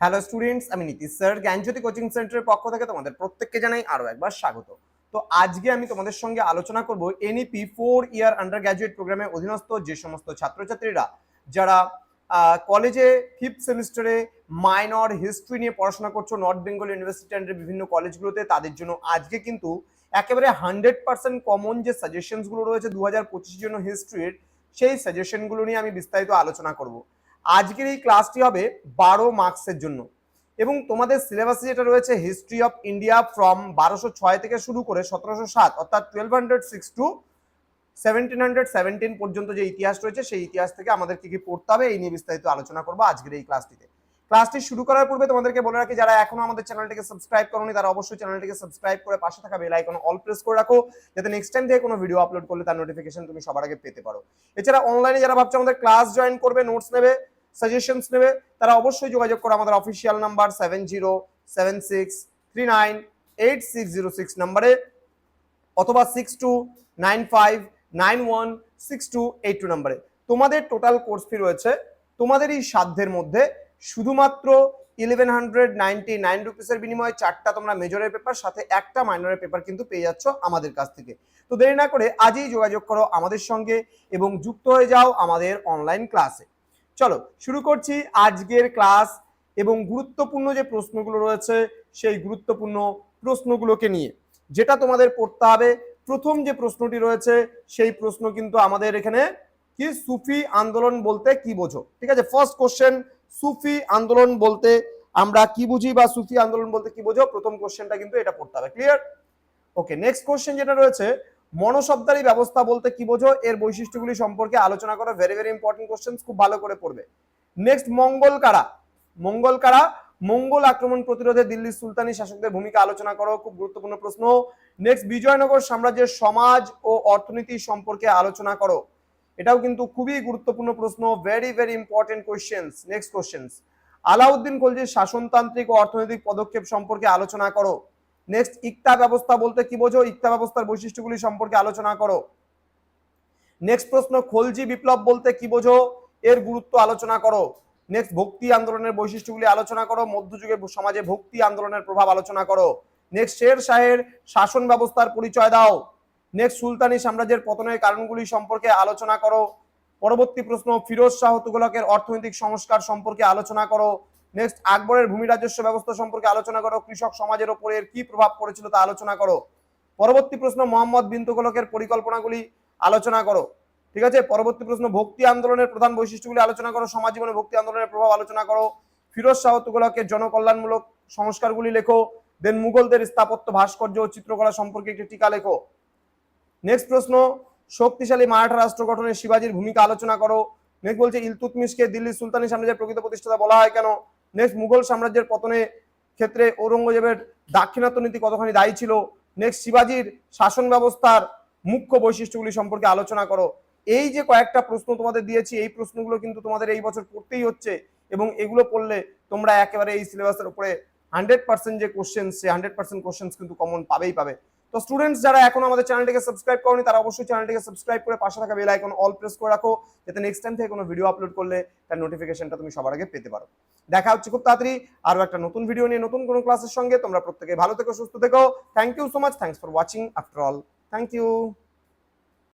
Hello students আমি Nitish sir. জ্ঞানজ্যোতি coaching সেন্টারের পক্ষ থেকে তোমাদের প্রত্যেককে জানাই আরও একবার স্বাগত। তো আজকে আমি তোমাদের সঙ্গে আলোচনা করব NEP four year undergraduate প্রোগ্রামের অধীনস্থ যে সমস্ত ছাত্রছাত্রীরা যারা কলেজে ফিফথ সেমিস্টারে মাইনর হিস্ট্রি নিয়ে পড়াশোনা করছ নর্থ বেঙ্গল ইউনিভার্সিটি অ্যান্ডের বিভিন্ন কলেজগুলোতে তাদের জন্য আজকে কিন্তু একেবারে হান্ড্রেড পার্সেন্ট কমন যে সাজেশনসগুলো রয়েছে দু হাজার পঁচিশের জন্য হিস্ট্রির সেই সাজেশনগুলো নিয়ে আমি বিস্তারিত আলোচনা করব। আজকের এই ক্লাসটি হবে বারো মার্কসের জন্য। এবং তোমাদের সিলেবাসে যেটা রয়েছে হিস্ট্রি অফ ইন্ডিয়া ফ্রম বারোশো ছয় থেকে শুরু করে সতেরোশো সাত, অর্থাৎ twelve hundred six to seventeen hundred seventeen পর্যন্ত যে ইতিহাস রয়েছে, সেই ইতিহাস থেকে আমাদের কি কি পড়তে হবে, এই নিয়ে বিস্তারিত আলোচনা করব আজকের এই ক্লাসটিতে। ক্লাসটি শুরু করার পূর্বে তোমাদেরকে বলে রাখি, যারা এখনও আমাদের চ্যানেলটিকে সাবস্ক্রাইব করোনি, তারা অবশ্যই চ্যানেলটিকে সাবস্ক্রাইব করে পাশে থাকা বেল আইকন অল প্রেস করে রাখো, যাতে নেক্সট টাইম থেকে কোনো ভিডিও আপলোড করলে তার নোটিফিকেশন তুমি সবার আগে পেতে পারো। এছাড়া অনলাইনে যারা ভাবছ আমাদের ক্লাস জয়েন করবে নোটস নেবে সাজেশনস নেবে, তারা অবশ্যই যোগাযোগ করো আমাদের official number seven zero seven six three nine eight six zero six নাম্বারে অথবা six two nine five nine one six two eight two নাম্বারে। তোমাদের টোটাল কোর্স ফি রয়েছে, তোমাদের এই সাধ্যের মধ্যে শুধুমাত্র ইলেভেন হান্ড্রেড নাইনটি নাইন রুপিসের বিনিময়ে চারটা তোমরা মেজরের পেপার সাথে একটা মাইনরের পেপার কিন্তু পেয়ে যাচ্ছ আমাদের কাছ থেকে। তো দেরি না করে আজই যোগাযোগ করো আমাদের সঙ্গে এবং যুক্ত হয়ে যাও আমাদের অনলাইন ক্লাসে চলো, শুরু করছি আজকের ক্লাস এবং গুরুত্বপূর্ণ যে প্রশ্নগুলো রয়েছে, সেই গুরুত্বপূর্ণ প্রশ্নগুলোকে নিয়ে। যেটা তোমাদের পড়তে হবে, প্রথম যে প্রশ্নটি রয়েছে, সেই প্রশ্ন কিন্তু আমাদের এখানে কি সুফি আন্দোলন বলতে কি বোঝো? ঠিক আছে ফার্স্ট কোশ্চেন সুফি আন্দোলন বলতে আমরা কি বুঝি বা সুফি আন্দোলন বলতে কি বোঝো? প্রথম কোশ্চেনটা কিন্তু এটা পড়তে হবে ক্লিয়ার ওকে নেক্সট কোশ্চেন যেটা রয়েছে মনশব্দারি ব্যবস্থা বলতে কি বোঝো? এর বৈশিষ্ট্যগুলি সম্পর্কে আলোচনা করো। ভেরি ভেরি ইম্পর্টেন্ট কোশ্চেন খুব ভালো করে পড়বে। নেক্সট মঙ্গল কারা? মঙ্গল কারা? মঙ্গল আক্রমণ প্রতিরোধে দিল্লির সুলতানি শাসকদের ভূমিকা আলোচনা করো, খুব গুরুত্বপূর্ণ প্রশ্ন। নেক্সট বিজয়নগর সাম্রাজ্যের সমাজ ও অর্থনীতি সম্পর্কে আলোচনা করো। এটাও কিন্তু খুবই গুরুত্বপূর্ণ প্রশ্ন। Very very important questions next questions Alauddin খলজির শাসনতান্ত্রিক ও অর্থনৈতিক পদক্ষেপ সম্পর্কে আলোচনা করো। নেক্সট ইকতা ব্যবস্থা বলতে কি বোঝো? ইকতা ব্যবস্থার বৈশিষ্ট্যগুলি সম্পর্কে আলোচনা করো। নেক্সট প্রশ্ন, খলজি বিপ্লব বলতে কি বোঝো? এর গুরুত্ব আলোচনা করো। নেক্সট ভক্তি আন্দোলনের বৈশিষ্ট্যগুলি আলোচনা করো। মধ্যযুগে সমাজে ভক্তি আন্দোলনের প্রভাব আলোচনা করো। নেক্সট শের শাহের শাসন ব্যবস্থার পরিচয় দাও। নেক্সট সুলতানি সাম্রাজ্যের পতনের কারণগুলি সম্পর্কে আলোচনা করো। পরবর্তী প্রশ্ন, ফিরোজ শাহ তুগলকের অর্থনৈতিক সংস্কার সম্পর্কে আলোচনা করো। নেক্সট আকবরের ভূমি রাজস্ব ব্যবস্থা সম্পর্কে আলোচনা করো। কৃষক সমাজের ওপর এর কি প্রভাব পড়েছিল তা আলোচনা করো। পরবর্তী প্রশ্ন, মোহাম্মদ বিন তুগলকের পরিকল্পনাগুলি আলোচনা করো। ঠিক আছে? পরবর্তী প্রশ্ন, ভক্তি আন্দোলনের প্রধান বৈশিষ্ট্যগুলি আলোচনা করো। সমাজ জীবনে ভক্তি আন্দোলনের প্রভাব আলোচনা করো। ফিরোজ শাহ তুগলকের জনকল্যাণমূলক সংস্কারগুলি লেখো। দেন মুঘলদের স্থাপত্য ভাস্কর্য ও চিত্রকলা সম্পর্কে একটি টিকা লেখো। নেক্সট প্রশ্ন, শক্তিশালী মারাঠা রাষ্ট্র গঠনে শিবাজির ভূমিকা আলোচনা করো। নেক্সট বলছে, ইলতুতমিশকে দিল্লির সুলতানি সাম্রাজ্যের প্রকৃত প্রতিষ্ঠাতা বলা হয় কেন? নেক্সট মুঘল সাম্রাজ্যের পতনে ক্ষেত্রে ঔরঙ্গজেবের দাক্ষিণাত্য নীতি কতখানি দায়ী ছিল? নেক্সট শিবাজির শাসন ব্যবস্থার মুখ্য বৈশিষ্ট্যগুলি সম্পর্কে আলোচনা করো। এই যে কয়েকটা প্রশ্ন তোমাদের দিয়েছি, এই প্রশ্নগুলো কিন্তু তোমাদের এই বছর পড়তেই হচ্ছে এবং এগুলো পড়লে তোমরা একেবারে এই সিলেবাসের উপরে হান্ড্রেড পার্সেন্ট যে কোশ্চেন সে হান্ড্রেড পার্সেন্ট কোশ্চেন কিন্তু কমন পাবেই পাবে। তো স্টুডেন্টস যারা এখন আমাদের চ্যানেলটিকে সাবস্ক্রাইব করনি, তারা অবশ্যই চ্যানেলটিকে সাবস্ক্রাইব করে পাশে থাকা বেল আইকন অল প্রেস করে রাখো, যাতে নেক্সট টাইম থেকে কোনো ভিডিও আপলোড করলে তার নোটিফিকেশনটা তুমি সবার আগে পেতে পারো। দেখা হচ্ছে খুব তাড়াতাড়ি আরও একটা নতুন ভিডিও নিয়ে, নতুন কোনো ক্লাসের সঙ্গে। তোমরা প্রত্যেকে ভালো থেকো, সুস্থ থেকো। Thank you so much thanks for watching after all thank you